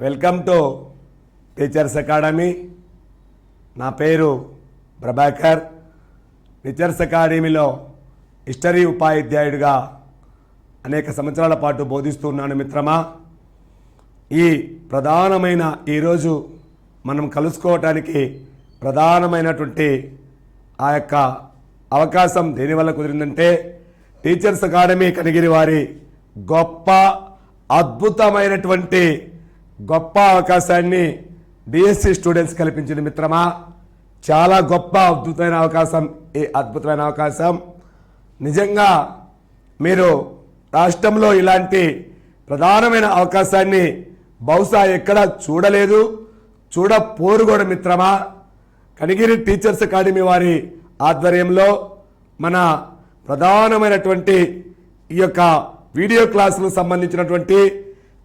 Welcome to teachers academy. నా పేరు Prabhakar. Teachers అకాడమీలో హిస్టరీ ఉపాధ్యాయుడిగా అనేక సంవత్సరాల పాటు బోధిస్తున్నాను మిత్రమా. ఈ ప్రధానమైన ఈరోజు మనం కలుసుకోవటానికి ప్రధానమైనటువంటి ఆ యొక్క అవకాశం దేనివల్ల కుదిరిందంటే టీచర్స్ అకాడమీ కనిగిరి వారి గొప్ప అద్భుతమైనటువంటి గొప్ప అవకాశాన్ని డిఎస్సి స్టూడెంట్స్ కల్పించిన మిత్రమా. చాలా గొప్ప అద్భుతమైన అవకాశం ఈ అద్భుతమైన అవకాశం. నిజంగా మీరు రాష్ట్రంలో ఇలాంటి ప్రధానమైన అవకాశాన్ని బహుశా ఎక్కడా చూడలేదు. చూడపోరు కూడా మిత్రమా. కనిగిరి టీచర్స్ అకాడమీ వారి ఆధ్వర్యంలో మన ప్రధానమైనటువంటి ఈ యొక్క వీడియో క్లాసులకు సంబంధించినటువంటి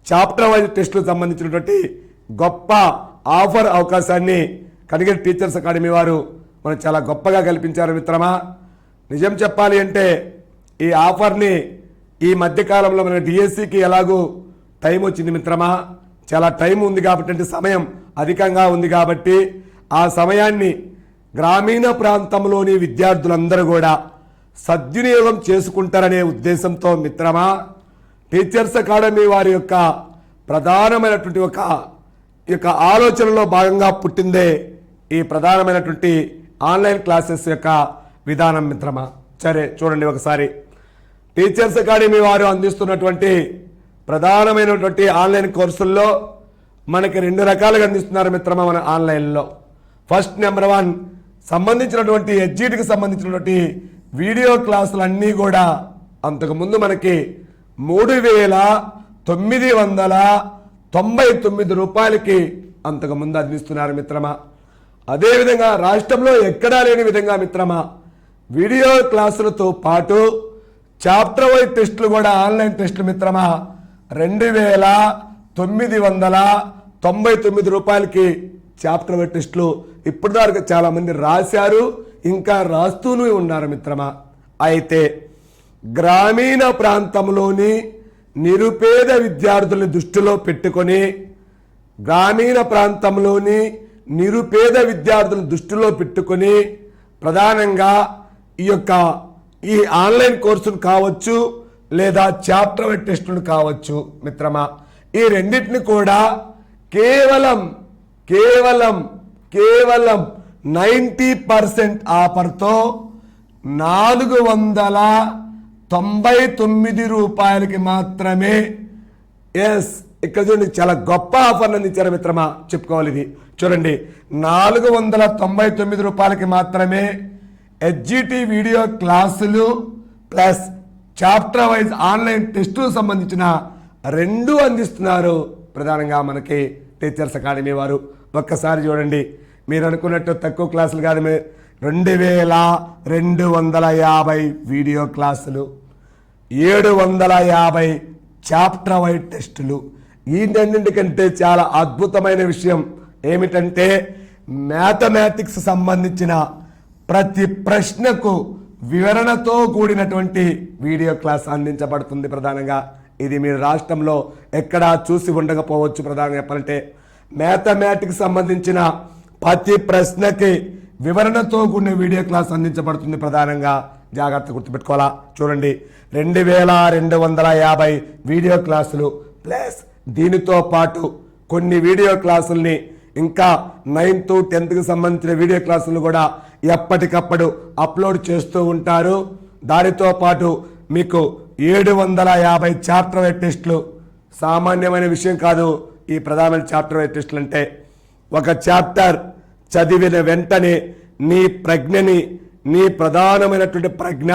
చాప్టర్ వైజ్ టెస్టులకు సంబంధించినటువంటి గొప్ప ఆఫర్ అవకాశాన్ని కలిగిన టీచర్స్ అకాడమీ వారు మనకు చాలా గొప్పగా కల్పించారు మిత్రమా. నిజం చెప్పాలి అంటే ఈ ఆఫర్ని ఈ మధ్యకాలంలో మన డిఎస్సికి ఎలాగూ టైం వచ్చింది మిత్రమా. చాలా టైం ఉంది కాబట్టి అంటే సమయం అధికంగా ఉంది కాబట్టి ఆ సమయాన్ని గ్రామీణ ప్రాంతంలోని విద్యార్థులందరూ కూడా సద్వినియోగం చేసుకుంటారనే ఉద్దేశంతో మిత్రమా. టీచర్స్ అకాడమీ వారి యొక్క ప్రధానమైనటువంటి ఒక ఈ యొక్క ఆలోచనలో భాగంగా పుట్టిందే ఈ ప్రధానమైనటువంటి ఆన్లైన్ క్లాసెస్ యొక్క విధానం మిత్రమా? సరే చూడండి ఒకసారి. టీచర్స్ అకాడమీ వారు అందిస్తున్నటువంటి ప్రధానమైనటువంటి ఆన్లైన్ కోర్సుల్లో మనకి రెండు రకాలుగా అందిస్తున్నారు మిత్రమా మన ఆన్లైన్లో. ఫస్ట్ నెంబర్ వన్ సంబంధించినటువంటి హెచ్జిటికి సంబంధించినటువంటి వీడియో క్లాసులు అన్నీ కూడా అంతకుముందు మనకి మూడు వేల తొమ్మిది వందల తొంభై తొమ్మిది రూపాయలకి అంతకుముందు అందిస్తున్నారు మిత్రమా. అదేవిధంగా రాష్ట్రంలో ఎక్కడా లేని విధంగా మిత్రమా వీడియో క్లాసులతో పాటు చాప్టర్ వైజ్ టెస్టులు కూడా ఆన్లైన్ టెస్టులు మిత్రమా రెండు వేల తొమ్మిది వందల తొంభై తొమ్మిది రూపాయలకి చాప్టర్ వైజ్ టెస్టులు ఇప్పటిదాకా చాలామంది రాశారు ఇంకా రాస్తూనే ఉన్నారు మిత్రమా. అయితే గ్రామీణ ప్రాంతంలోని నిరుపేద విద్యార్థుల్ని దృష్టిలో పెట్టుకొని గ్రామీణ ప్రాంతంలోని నిరుపేద విద్యార్థులను దృష్టిలో పెట్టుకొని ప్రధానంగా ఈ యొక్క ఈ ఆన్లైన్ కోర్సులు కావచ్చు లేదా చాప్టర్ టెస్టులు కావచ్చు మిత్రమా ఈ రెండింటిని కూడా కేవలం కేవలం కేవలం నైంటీ పర్సెంట్ ఆఫర్తో నాలుగు వందల తొంభై తొమ్మిది రూపాయలకి మాత్రమే. ఎస్ ఇక్కడ చూడండి చాలా గొప్ప ఆఫర్ అందించారు మిత్రమా చెప్పుకోవాలి ఇది. చూడండి నాలుగు వందల తొంభై తొమ్మిది రూపాయలకి మాత్రమే హెచ్జిటి వీడియో క్లాసులు ప్లస్ చాప్టర్ వైజ్ ఆన్లైన్ టెస్టుకు సంబంధించిన రెండు అందిస్తున్నారు ప్రధానంగా మనకి టీచర్స్ అకాడమీ వారు. ఒక్కసారి చూడండి మీరు అనుకున్నట్టు తక్కువ క్లాసులు కాదు రెండు వేల రెండు వందల యాభై వీడియో క్లాసులు ఏడు వందల యాభై చాప్టర్ వైడ్ టెస్టులు. ఈ చాలా అద్భుతమైన విషయం ఏమిటంటే మ్యాథమెటిక్స్ సంబంధించిన ప్రతి ప్రశ్నకు వివరణతో కూడినటువంటి వీడియో క్లాస్ అందించబడుతుంది ప్రధానంగా. ఇది మీరు రాష్ట్రంలో ఎక్కడా చూసి ఉండకపోవచ్చు ప్రధానంగా చెప్పాలంటే. మ్యాథమెటిక్స్ సంబంధించిన ప్రతి ప్రశ్నకి వివరణతో కూడిన వీడియో క్లాస్ అందించబడుతుంది ప్రధానంగా. జాగ్రత్త గుర్తుపెట్టుకోవాలా? చూడండి. రెండు వేల రెండు వందల యాభై వీడియో క్లాసులు. ప్లస్ దీనితో పాటు కొన్ని వీడియో క్లాసుల్ని ఇంకా నైన్త్ టెన్త్కి సంబంధించిన వీడియో క్లాసులు కూడా ఎప్పటికప్పుడు అప్లోడ్ చేస్తూ ఉంటారు. దానితో పాటు మీకు ఏడు వందల యాభై చాప్టర్ వైట్ టెస్టులు. సామాన్యమైన విషయం కాదు ఈ ప్రధానమైన చాప్టర్ వైట్ టెస్టులు అంటే ఒక చాప్టర్ చదివిన వెంటనే నీ ప్రజ్ఞని నీ ప్రధానమైనటువంటి ప్రజ్ఞ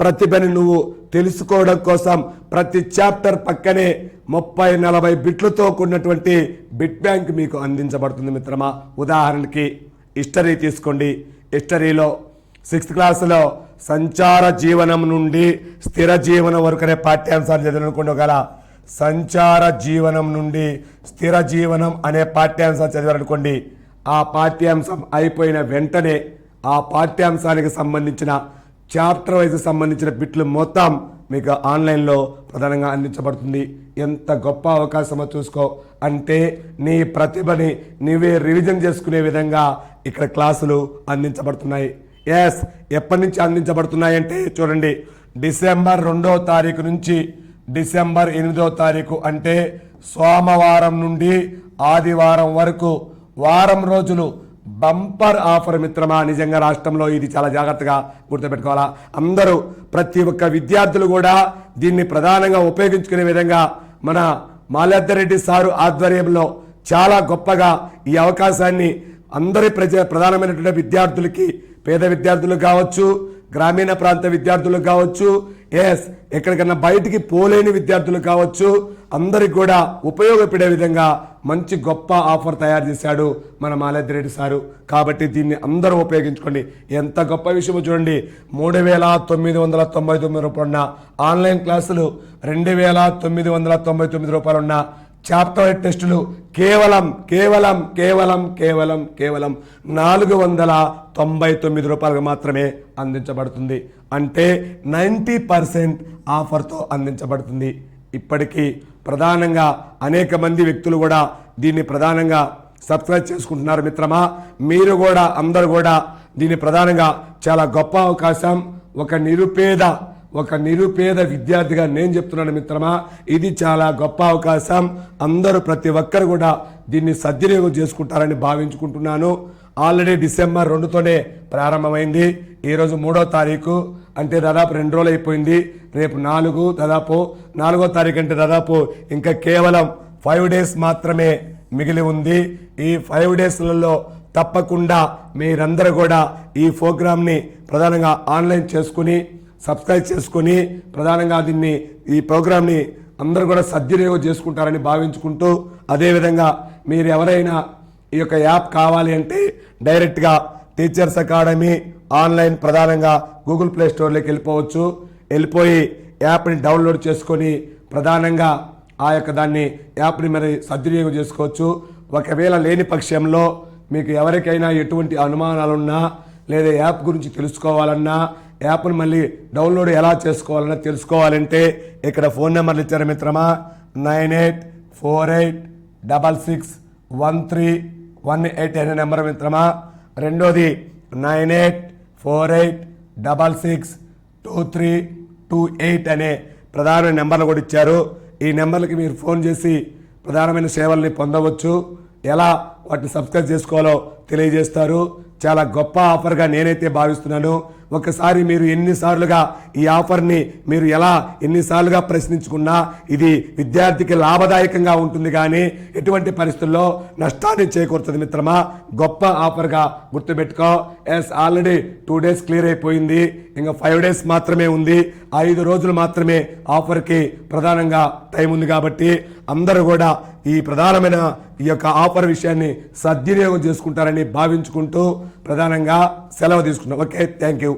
ప్రతిభని నువ్వు తెలుసుకోవడం కోసం ప్రతి చాప్టర్ పక్కనే ముప్పై నలభై బిట్లతో కూడినటువంటి బిట్ బ్యాంక్ మీకు అందించబడుతుంది మిత్రమా. ఉదాహరణకి హిస్టరీ తీసుకోండి. హిస్టరీలో సిక్స్త్ క్లాసులో సంచార జీవనం నుండి స్థిర జీవనం వరకు అనే పాఠ్యాంశాలు చదివిననుకోండి ఒకవేళ. సంచార జీవనం నుండి స్థిర జీవనం అనే పాఠ్యాంశాలు చదివారనుకోండి. ఆ పాఠ్యాంశం అయిపోయిన వెంటనే ఆ పాఠ్యాంశానికి సంబంధించిన చాప్టర్ వైజ్ సంబంధించిన బిట్లు మొత్తం మీకు ఆన్లైన్లో ప్రధానంగా అందించబడుతుంది. ఎంత గొప్ప అవకాశమో చూసుకో. అంటే నీ ప్రతిభని నీవే రివిజన్ చేసుకునే విధంగా ఇక్కడ క్లాసులు అందించబడుతున్నాయి. ఎస్ ఎప్పటి నుంచి అందించబడుతున్నాయి అంటే చూడండి. డిసెంబర్ రెండో తారీఖు నుంచి డిసెంబర్ ఎనిమిదో తారీఖు అంటే సోమవారం నుండి ఆదివారం వరకు వారం రోజులు బంపర్ ఆఫర్ మిత్రమా? నిజంగా రాష్ట్రంలో ఇది చాలా జాగ్రత్తగా గుర్తుపెట్టుకోవాలా? అందరూ ప్రతి ఒక్క విద్యార్థులు కూడా దీన్ని ప్రధానంగా ఉపయోగించుకునే విధంగా మన మాలద్దరెడ్డి సారు ఆధ్వర్యంలో చాలా గొప్పగా ఈ అవకాశాన్ని అందరి ప్రజ ప్రధానమైనటువంటి విద్యార్థులకి పేద విద్యార్థులు కావచ్చు గ్రామీణ ప్రాంత విద్యార్థులు కావచ్చు ఎస్ ఎక్కడికన్నా బయటికి పోలేని విద్యార్థులు కావచ్చు అందరికి కూడా ఉపయోగపడే విధంగా మంచి గొప్ప ఆఫర్ తయారు చేశాడు మన మాలద్రెడ్డి సారు. కాబట్టి దీన్ని అందరూ ఉపయోగించుకోండి. ఎంత గొప్ప విషయమో చూడండి. మూడు వేల తొమ్మిది వందల తొంభై తొమ్మిది రూపాయలు ఉన్న ఆన్లైన్ క్లాసులు రెండు వేల తొమ్మిది వందల తొంభై తొమ్మిది రూపాయలు ఉన్న చాప్టర్ వైడ్ టెస్టులు కేవలం కేవలం కేవలం కేవలం కేవలం నాలుగు వందల తొంభై తొమ్మిది రూపాయలకు మాత్రమే అందించబడుతుంది. అంటే నైంటీ పర్సెంట్ ఆఫర్తో అందించబడుతుంది. ఇప్పటికీ ప్రధానంగా అనేక మంది వ్యక్తులు కూడా దీన్ని ప్రధానంగా సబ్స్క్రైబ్ చేసుకుంటున్నారు మిత్రమా. మీరు కూడా అందరు కూడా దీన్ని ప్రధానంగా చాలా గొప్ప అవకాశం. ఒక నిరుపేద ఒక నిరుపేద విద్యార్థిగా నేను చెప్తున్నాను మిత్రమా ఇది చాలా గొప్ప అవకాశం. అందరూ ప్రతి ఒక్కరు కూడా దీన్ని సద్వినియోగం చేసుకుంటారని భావించుకుంటున్నాను. ఆల్రెడీ డిసెంబర్ రెండుతోనే ప్రారంభమైంది. ఈరోజు మూడో తారీఖు. అంటే దాదాపు రెండు రోజులు అయిపోయింది. రేపు నాలుగు దాదాపు. నాలుగో తారీఖు అంటే దాదాపు ఇంకా కేవలం ఫైవ్ డేస్ మాత్రమే మిగిలి ఉంది. ఈ ఫైవ్ డేస్లలో తప్పకుండా మీరందరూ కూడా ఈ ప్రోగ్రామ్ని ప్రధానంగా ఆన్లైన్ చేసుకుని సబ్స్క్రైబ్ చేసుకొని ప్రధానంగా దీన్ని ఈ ప్రోగ్రామ్ని అందరూ కూడా సద్వినియోగం చేసుకుంటారని భావించుకుంటూ అదేవిధంగా మీరు ఎవరైనా ఈ యొక్క యాప్ కావాలి అంటే డైరెక్ట్గా టీచర్స్ అకాడమీ ఆన్లైన్ ప్రధానంగా గూగుల్ ప్లే స్టోర్లోకి వెళ్ళిపోవచ్చు. వెళ్ళిపోయి యాప్ని డౌన్లోడ్ చేసుకొని ప్రధానంగా ఆ యొక్క దాన్ని యాప్ని మరి సద్వినియోగం చేసుకోవచ్చు. ఒకవేళ లేని పక్షంలో మీకు ఎవరికైనా ఎటువంటి అనుమానాలున్నా లేదా యాప్ గురించి తెలుసుకోవాలన్నా యాప్ను మళ్ళీ డౌన్లోడ్ ఎలా చేసుకోవాలని తెలుసుకోవాలంటే ఇక్కడ ఫోన్ నెంబర్లు ఇచ్చారు మిత్రమా? Nine eight four eight double six one three one eight అనే నెంబర్ మిత్రమా? రెండోది nine eight four eight double six two three two eight అనే ప్రధాన నెంబర్లు కూడా ఇచ్చారు. ఈ నెంబర్లకి మీరు ఫోన్ చేసి ప్రధానమైన సేవల్ని పొందవచ్చు. ఎలా వాటిని సబ్స్క్రైబ్ చేసుకోవాలో తెలియజేస్తారు. చాలా గొప్ప ఆఫర్గా నేనైతే భావిస్తున్నాను. ఒకసారి మీరు ఎన్నిసార్లుగా ఈ ఆఫర్ని మీరు ఎలా ఎన్నిసార్లుగా ప్రశ్నించుకున్నా ఇది విద్యార్థికి లాభదాయకంగా ఉంటుంది కానీ ఎటువంటి పరిస్థితుల్లో నష్టాన్ని చేకూరుతుంది మిత్రమా? గొప్ప ఆఫర్గా గుర్తుపెట్టుకో. Yes already two days clear అయిపోయింది. ఇంకా ఫైవ్ డేస్ మాత్రమే ఉంది. ఐదు రోజులు మాత్రమే ఆఫర్కి ప్రధానంగా టైం ఉంది కాబట్టి అందరూ కూడా ఈ ప్రధానమైన ఈ యొక్క ఆఫర్ విషయాన్ని సద్వినియోగం చేసుకుంటారని భావించుకుంటూ ప్రధానంగా సెలవు తీసుకుంటాం ఓకే థ్యాంక్ యూ